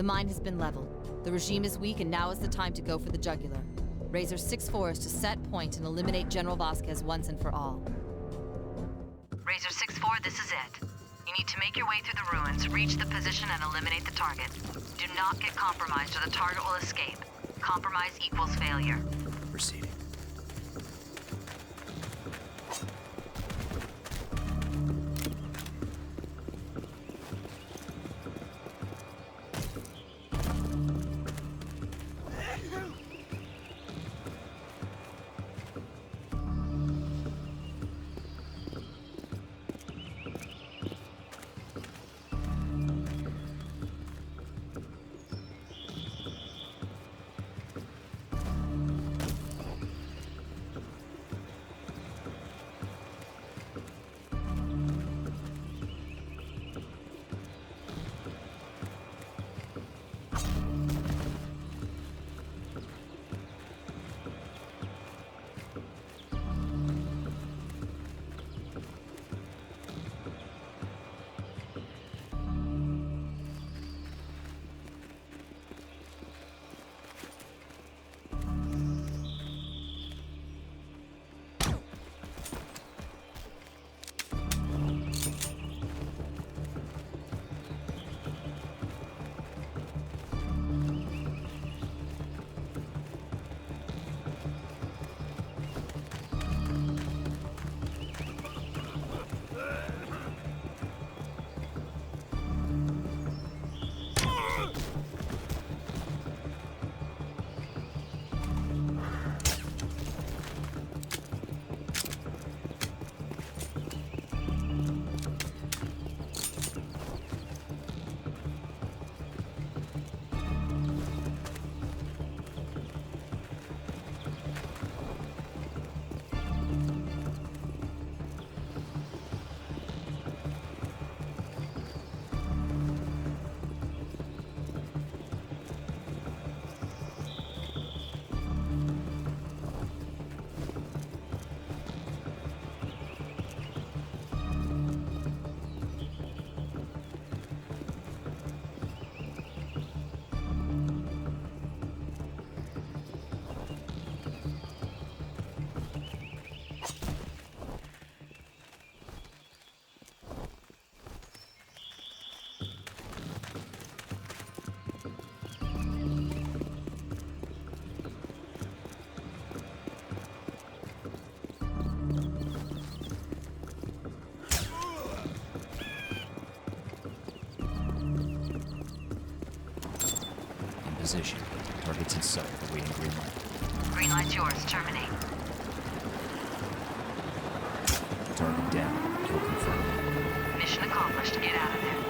The mine has been leveled. The regime is weak, and now is the time to go for the jugular. Razor 6-4 is to set point and eliminate General Vasquez once and for all. Razor 6-4, this is it. You need to make your way through the ruins, reach the position, and eliminate the target. Do not get compromised, or the target will escape. Compromise equals failure. Proceeding. Position. Targets in sight. Awaiting green light. Green light's yours. Terminate. Target down. Kill confirmed. Mission accomplished. Get out of there.